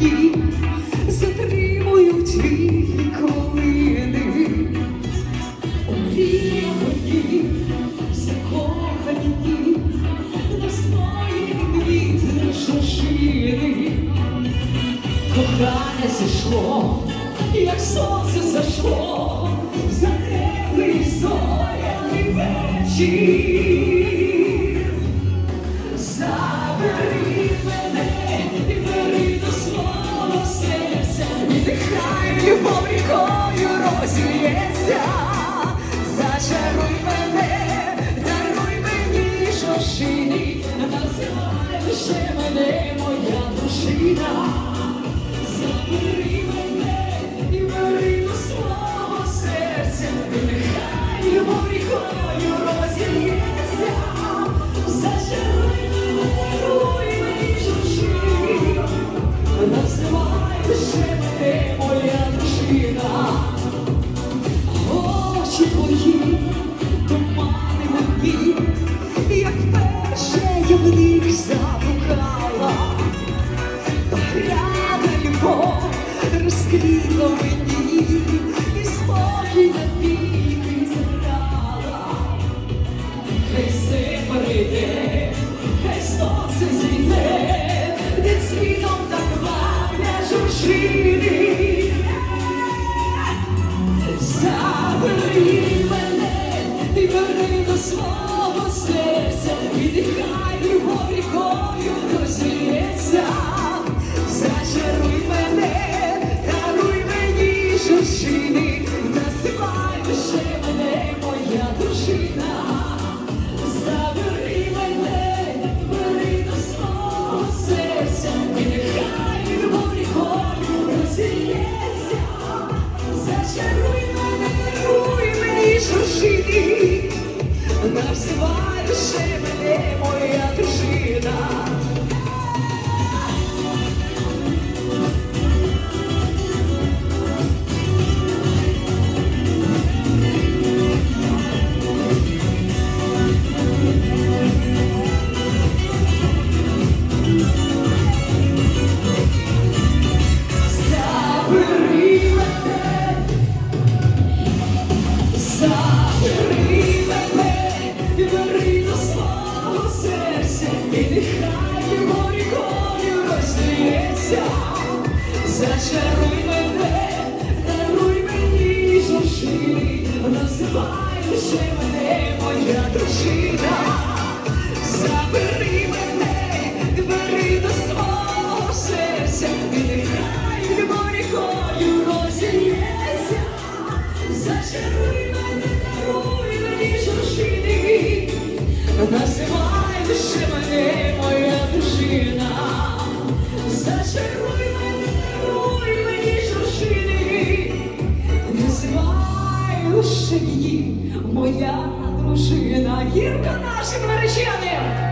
мені затримують віковини. Мрії мої, закохані дні, настої квіти шашини. Кохання зійшло, як сонце зайшло, за теплий зоряний вечір. Розлється. Розквітла мені і спокій навіки забрала. Хай все перейде, хай сонце зійде, де цвітом так вагне журжини. Забери мене, ти бери до свого серця, і нехай любов рікою розлється. Зачаруй мене, даруй мені журжини, називай мене моя дружина. Забери мене, бери до свого серця, нехай любов рікою розілється. Зачаруй мене, даруй мені журжини, називай її, моя дружина, гірка нашим нареченим.